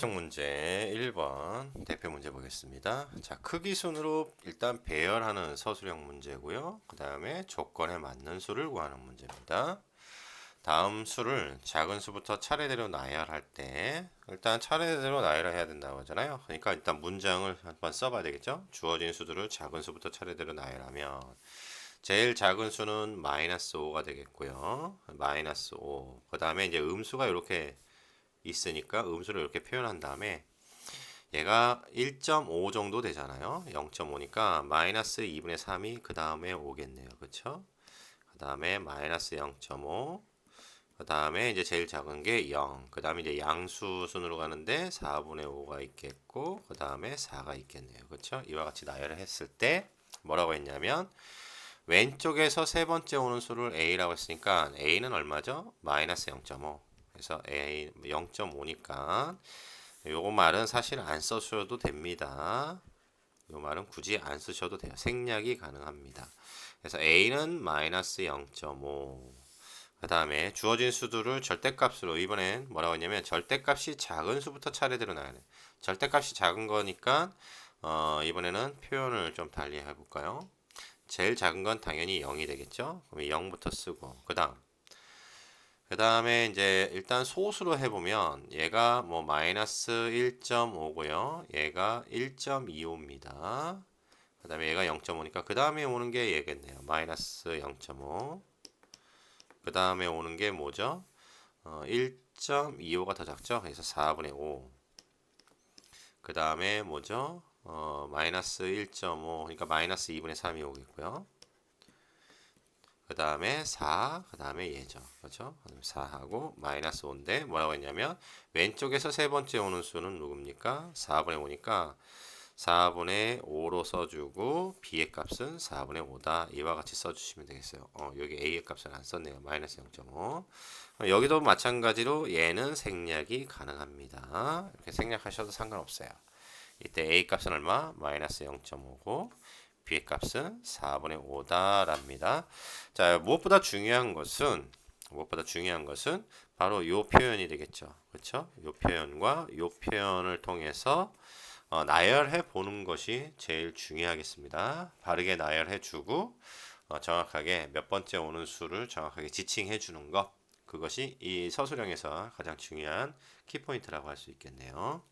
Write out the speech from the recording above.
서술형 문제 1번 대표 문제 보겠습니다. 자, 크기 순으로 일단 배열하는 서술형 문제고요. 그 다음에 조건에 맞는 수를 구하는 문제입니다. 다음 수를 작은 수부터 차례대로 나열할 때 일단 차례대로 나열을 해야 된다고 하잖아요. 그러니까 일단 문장을 한번 써봐야 되겠죠. 주어진 수들을 작은 수부터 차례대로 나열하면 제일 작은 수는 마이너스 5가 되겠고요. 마이너스 5. 그 다음에 이제 음수가 이렇게 있으니까 음수를 이렇게 표현한 다음에 얘가 1.5 정도 되잖아요. 0.5니까 마이너스 2분의 3이 그 다음에 오겠네요. 그쵸? 그 다음에 마이너스 0.5. 그 다음에 이제 제일 작은 게 0. 그 다음에 이제 양수 순으로 가는데 4분의 5가 있겠고, 그 다음에 4가 있겠네요. 그쵸? 이와 같이 나열을 했을 때 뭐라고 했냐면, 왼쪽에서 세 번째 오는 수를 a라고 했으니까 a는 얼마죠? 마이너스 0.5. 그래서 a 0.5니까 요거 말은 사실 안 써셔도 됩니다. 요 말은 굳이 안 쓰셔도 돼요. 생략이 가능합니다. 그래서 a는 마이너스 0.5. 그 다음에 주어진 수들을 절대값으로 이번엔 뭐라고 했냐면 절대값이 작은 수부터 차례대로 돼. 절대값이 작은 거니까 어, 이번에는 표현을 좀 달리 해볼까요? 제일 작은 건 당연히 0이 되겠죠. 그럼 0부터 쓰고 그 다음 그 다음에 이제 일단 소수로 해보면 얘가 뭐 마이너스 1.5고요. 얘가 1.25입니다. 그 다음에 얘가 0.5니까 그 다음에 오는 게 얘겠네요. 마이너스 0.5. 그 다음에 오는 게 뭐죠? 어, 1.25가 더 작죠? 그래서 4분의 5. 그 다음에 뭐죠? 어, 마이너스 1.5. 그러니까 마이너스 2분의 3이 오겠고요. 그 다음에 4, 그 다음에 얘죠. 그렇죠? 4하고 마이너스 5인데 뭐라고 했냐면 왼쪽에서 세 번째 오는 수는 누굽니까? 4분의 5니까 4분의 5로 써주고 b의 값은 4분의 5다. 이와 같이 써주시면 되겠어요. 어, 여기 a의 값을 안 썼네요. 마이너스 0.5. 여기도 마찬가지로 얘는 생략이 가능합니다. 이렇게 생략하셔도 상관없어요. 이때 a 값은 얼마? 마이너스 0.5고 b의 값은 4분의 5다랍니다. 자, 무엇보다 중요한 것은 무엇보다 중요한 것은 바로 요 표현이 되겠죠. 그렇죠? 요 표현과 요 표현을 통해서 어, 나열해 보는 것이 제일 중요하겠습니다. 바르게 나열해 주고 어, 정확하게 몇 번째 오는 수를 정확하게 지칭해 주는 것 그것이 이 서술형에서 가장 중요한 키포인트라고 할 수 있겠네요.